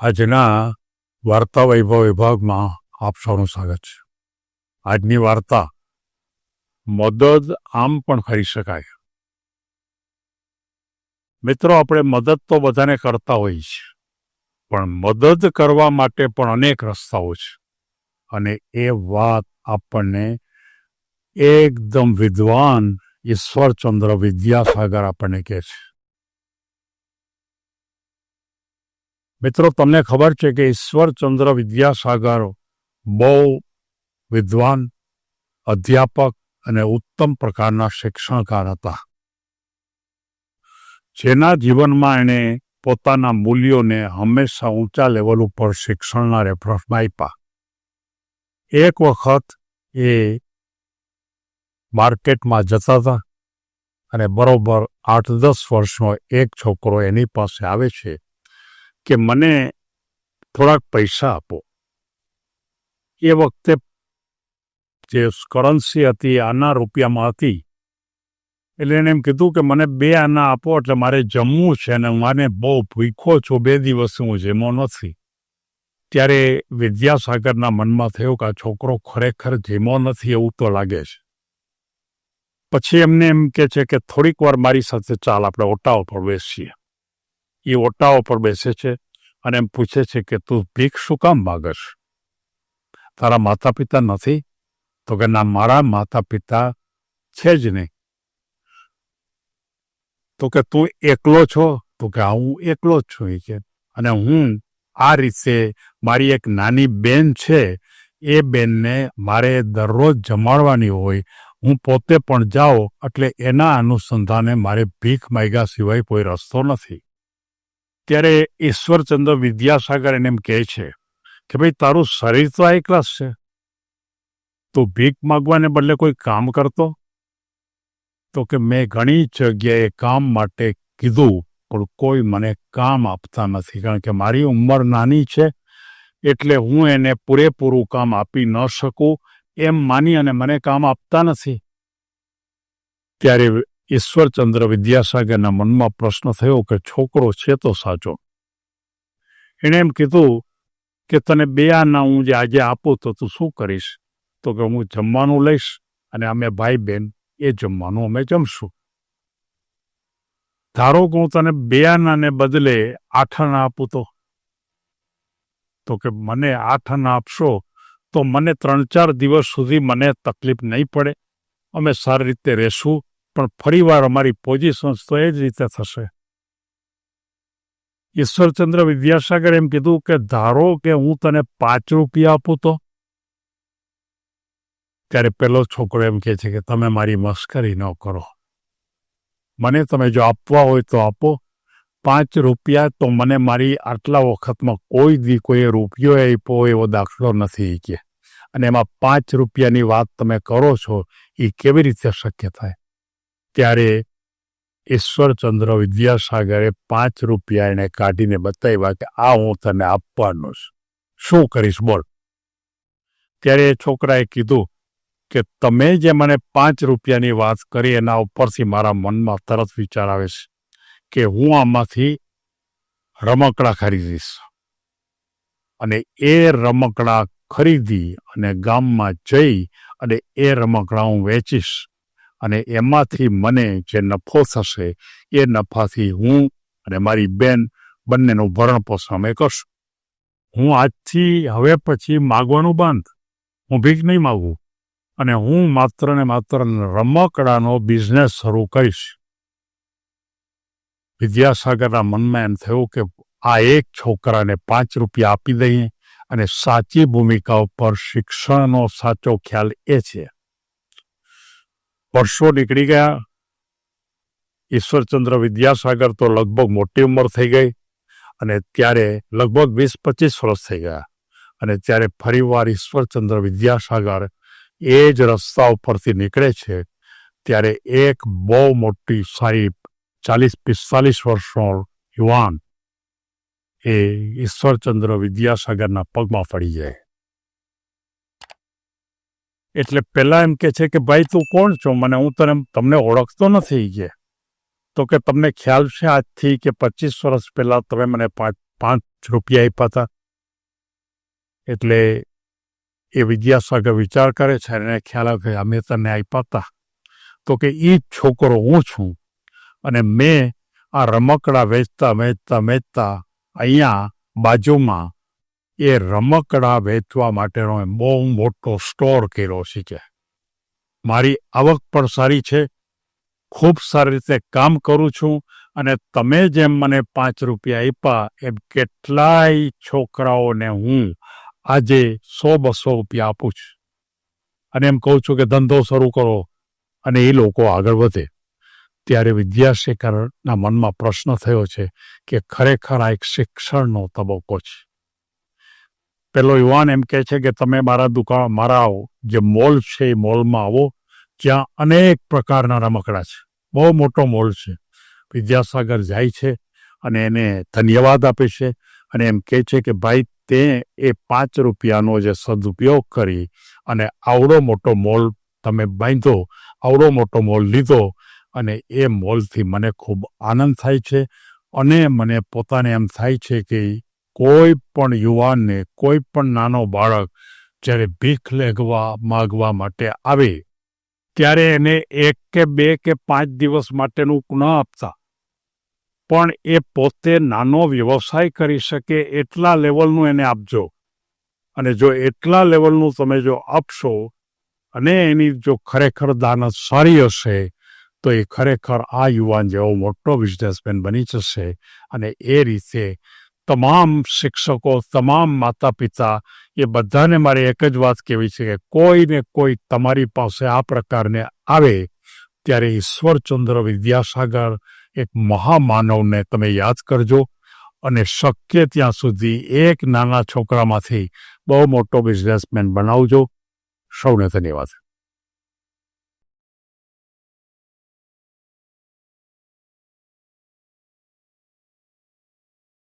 આજના વાર્તા વૈભવ વિભાગમાં આપ સૌનું સ્વાગત છે. આજની વાર્તા, મદદ આમ પણ કરી શકાય. મિત્રો, આપણે મદદ તો બધાને કરતા હોઈએ છીએ પણ મદદ કરવા માટે પણ અનેક રસ્તાઓ છે. અને એ વાત આપણને એકદમ વિદ્વાન ઈશ્વરચંદ્ર વિદ્યાસાગર આપણને કહે છે. મિત્રો, તમને ખબર છે કે ઈશ્વરચંદ્ર વિદ્યાસાગર બહુ વિદ્વાન, અધ્યાપક અને ઉત્તમ પ્રકારના શિક્ષણકાર હતા. જેના જીવનમાં એણે પોતાના મૂલ્યોને હંમેશા ઊંચા લેવલ ઉપર શિક્ષણના રેફરન્સમાં આપ્યા. એક વખત એ માર્કેટમાં જતા હતા અને બરોબર આઠ દસ વર્ષનો એક છોકરો એની પાસે આવે છે કે મને થોડાક પૈસા આપો. એ વખતે જે કરન્સી હતી, આના રૂપિયામાં હતી, એટલે એને એમ કીધું કે મને બે આના આપો, એટલે મારે જમવું છે અને મને બહુ ભૂખો છું, બે દિવસ હું જેમો નથી. ત્યારે વિદ્યાસાગરના મનમાં થયું કે આ છોકરો ખરેખર જેમો નથી એવું તો લાગે છે. પછી એમને એમ કે છે કે થોડીક વાર મારી સાથે ચાલ, આપણે ઓટા ઉપર બેસીએ. એ ઓટાઓ પર બેસે છે અને એમ પૂછે છે કે, તું ભીખ શું કામ માગશ? તારા માતા પિતા નથી? તો કે, ના, મારા માતા પિતા છે જ નહીં. તો કે, તું એકલો છો? તો કે, હા, હું એકલો જ છું. એ કે, અને હું આ રીતે મારી એક નાની બેન છે, એ બેનને મારે દરરોજ જમાડવાની હોય. હું પોતે પણ જાઉં, એટલે એના અનુસંધાને મારે ભીખ માગ્યા સિવાય કોઈ રસ્તો નથી. ત્યારે ઈશ્વરચંદ્ર વિદ્યાસાગર એને એમ કહે છે કે ભાઈ, તારું શરીર તો આ ક્લાસ છે. તો ભીખ માગવાને બદલે કોઈ કામ કરતો? તો કે મેં ઘણી જગ્યાએ કામ માટે કીધું, પણ કોઈ મને કામ આપતા નથી, કારણ કે મારી ઉંમર નાની છે, એટલે હું એને પૂરેપૂરું કામ આપી ન શકું, એમ માની અને મને કામ આપતા નથી. ત્યારે ઈશ્વરચંદ્ર વિદ્યાસાગરના મનમાં પ્રશ્ન થયો કે છોકરો છે તો સાચો. એણે એમ કીધું કે તને બે આના હું જે આજે આપું તો તું શું કરીશ? તો કે હું જમવાનું લઈશ અને અમે ભાઈ બહેન એ જમવાનું અમે જમશું. ધારો કે હું તને બે આનાને બદલે આઠ આના આપું તો? તો કે મને આઠ આના આપશો તો મને ત્રણ ચાર દિવસ સુધી મને તકલીફ નહીં પડે. અમે સારી રીતે રહેશું પણ ફરીવાર અમારી પોઝિશન્સ તો એ જ રીતે થશે. ઈશ્વરચંદ્ર વિદ્યાસાગર એમ કીધું કે, ધારો કે હું તને પાંચ રૂપિયા આપું તો? ત્યારે પેલો છોકરો એમ કહે છે કે, તમે મારી મસ્કરી ન કરો. મને તમે જો આપવા હોય તો આપો. પાંચ રૂપિયા તો મને મારી આટલા વખતમાં કોઈ દી કોઈ રૂપિયો આપ્યો એવો દાખલો નથી કે. અને એમાં પાંચ રૂપિયાની વાત તમે કરો છો એ કેવી રીતે શક્ય થાય? ત્યારે ઈશ્વરચંદ્ર વિદ્યાસાગરે પાંચ રૂપિયા એને કાઢીને બતાવ્યા કે આ હું તને આપવાનો શું કરીશ બોલ? ત્યારે એ છોકરાએ કીધું કે તમે જે મને પાંચ રૂપિયાની વાત કરી એના ઉપરથી મારા મનમાં તરત વિચાર આવે છે કે હું આમાંથી રમકડા ખરીદીશ અને એ રમકડા ખરીદી અને ગામમાં જઈ અને એ રમકડા હું વેચીશ. અને એમાંથી મને જે નફો થશે, એ નફાથી હું અને મારી બેન બંનેનું ભરણ પોષણ અમે કરશું. હું આજથી હવે પછી માગવાનું બંધ. હું ભીખ નહીં માગું. અને હું માત્ર ને માત્ર રમકડાનો બિઝનેસ શરૂ કરીશ. વિદ્યાસાગરના મનમાં એમ થયું કે આ એક છોકરાને પાંચ રૂપિયા આપી દઈએ અને સાચી ભૂમિકા ઉપર શિક્ષણનો સાચો ખ્યાલ એ છે. વર્ષો નીકળી ગયા. ઈશ્વરચંદ્ર વિદ્યાસાગર તો લગભગ મોટી ઉંમર થઈ ગઈ અને ત્યારે લગભગ વીસ પચીસ વર્ષ થઈ ગયા અને ત્યારે ફરીવાર ઈશ્વરચંદ્ર વિદ્યાસાગર એ જ રસ્તા ઉપરથી નીકળે છે. ત્યારે એક બહુ મોટી સારી ચાલીસ પિસ્તાલીસ વર્ષનો યુવાન એ ઈશ્વરચંદ્ર વિદ્યાસાગરના પગમાં પડી જાય. એટલે પહેલાં એમ કે છે કે, ભાઈ, તું કોણ છો? મને હું તને તમને ઓળખતો નથી કે. તો કે, તમને ખ્યાલ છે આજથી કે પચીસ વર્ષ પહેલા તમે મને પાંચ પાંચ રૂપિયા આપ્યા હતા? એટલે એ વિદ્યાસાગર વિચાર કરે છે અને ખ્યાલ આવે અમે તને આપ્યા હતા. તો કે એ છોકરો હું છું અને મેં આ રમકડા વેચતા વેચતા વેચતા અહીંયા બાજુમાં એ રમકડા વેચવા માટેનો બહુ મોટો સ્ટોર કર્યો છે. મારી આવક પણ સારી છે. ખૂબ સારી રીતે કામ કરું છું અને તમે જેમ મને પાંચ રૂપિયા આપ્યા એમ કેટલાય છોકરાઓને હું આજે સો બસો રૂપિયા આપું છું. અને એમ કહું છું કે ધંધો શરૂ કરો અને એ લોકો આગળ વધે. ત્યારે વિદ્યાશેખરના મનમાં પ્રશ્ન થયો છે કે ખરેખર આ એક શિક્ષણનો તબક્કો છે. પેલો યુવાન એમ કહે છે કે તમે મારા દુકાન, મારા જે મોલ છે એ મોલમાં આવો, જ્યાં અનેક પ્રકારના રમકડા છે. બહુ મોટો મોલ છે. વિદ્યાસાગર જાય છે અને એને ધન્યવાદ આપે છે અને એમ કહે છે કે ભાઈ, તે એ પાંચ રૂપિયાનો જે સદુપયોગ કરી અને આવડો મોટો મોલ તમે બાંધો, આવડો મોટો મોલ લીધો અને એ મોલથી મને ખૂબ આનંદ થાય છે અને મને પોતાને એમ થાય છે કે કોઈ પણ યુવાનને, કોઈ પણ નાનો બાળક જ્યારે ભીખ લેગવા માગવા માટે આવે, ત્યારે એને એક કે બે કે પાંચ દિવસ માટેનું ન આપતા. પણ એ પોતે નાનો વ્યવસાય કરી શકે એટલા લેવલનું એને આપજો. અને જો એટલા લેવલનું તમે જો આપશો અને એની જો ખરેખર દાનત સારી હશે, તો એ ખરેખર આ યુવાન જેવો મોટો બિઝનેસમેન બની જશે અને એ રીતે તમામ શિક્ષકો, તમામ માતા પિતા એ બધાને મારે એક જ વાત કહેવી છે કે કોઈને કોઈ તમારી પાસે આ પ્રકારને આવે ત્યારે ઈશ્વરચંદ્ર વિદ્યાસાગર એક મહામાનવને તમે યાદ કરજો અને શક્ય ત્યાં સુધી એક નાના છોકરામાંથી બહુ મોટો બિઝનેસમેન બનાવજો. સૌને ધન્યવાદ.